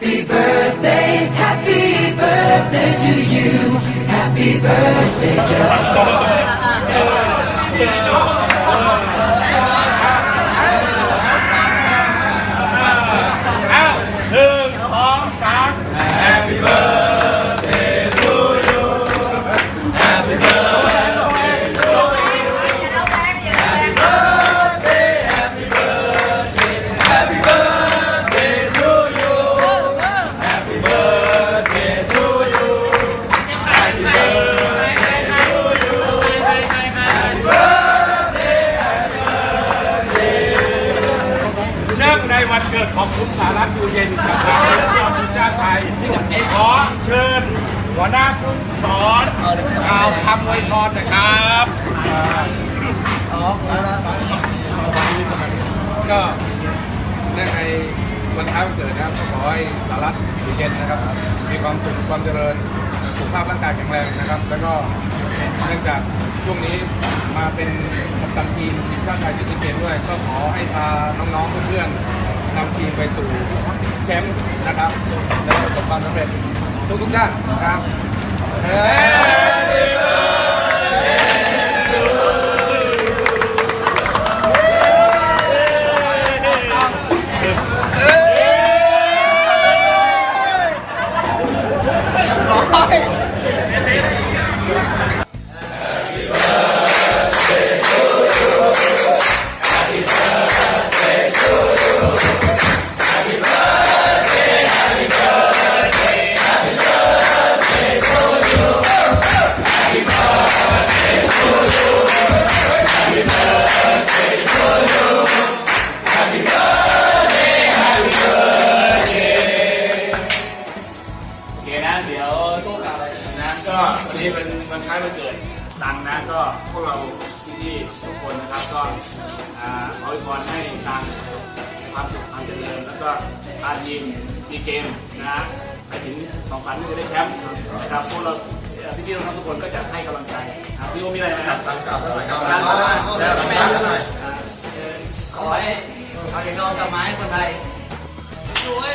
Happy birthday, happy birthday to you. Happy birthday, just อ้าวหนึ่งสองสาม Happy birthday องในวันเกิดของคุณสารัตน์อยู่เย็นกับทางเจ้าทีมชาติไทยขอเชิญหัวหน้าผู้สอนกล่าวคำอวยพรนะครับก็เนื่องในวันคล้ายวันเกิดนะครับขอให้สารัตน์อยู่เย็นนะครับ มีความสุขความเจริญ สุขภาพร่างกายแข็งแรงนะครับ แล้วก็เนื่องจากช่วงนี้มาเป็นกัปตันทีมทีมชาติไทยชุดซีเกมด้วย ก็ขอให้พาน้องๆเพื่อนๆนำทีมไปสู่แชมป์นะครับและประสบความสำเร็จทุกๆด้านนะครับ นี้เป็นวันคล้ายวันเกิดตังนะก็พวกเราพี่ๆทุกคนนะครับก็อ่าขออวยพรให้ตังความสุขความเจริญแล้วก็พาทีมซีเกมนะฮะไปถึงของฝันที่จะได้แชมป์นะครับพวกเราพี่ๆน้องๆทุกคนก็จะให้กำลังใจครับพี่โอมีอะไรไหมครับตังกล่าวเท่าไหร่ครับตังกล่าวเท่าไหร่ขอให้เอาเด็กน้องกลับมาให้คนไทยรวย